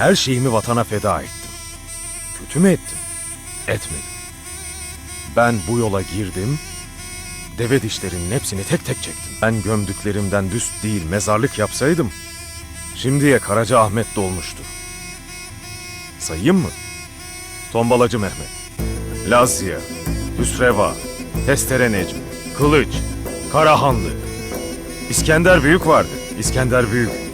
Her şeyimi vatana feda ettim. Kötü mü ettim? Etmedim. Ben bu yola girdim, deve dişlerinin hepsini tek tek çektim. Ben gömdüklerimden düst değil mezarlık yapsaydım, şimdiye Karaca Ahmet dolmuştu. Sayayım mı? Tombalacı Mehmet, Lazya, Hüsreva, Testere Necmi, Kılıç, Karahanlı, İskender Büyük vardı. İskender Büyük.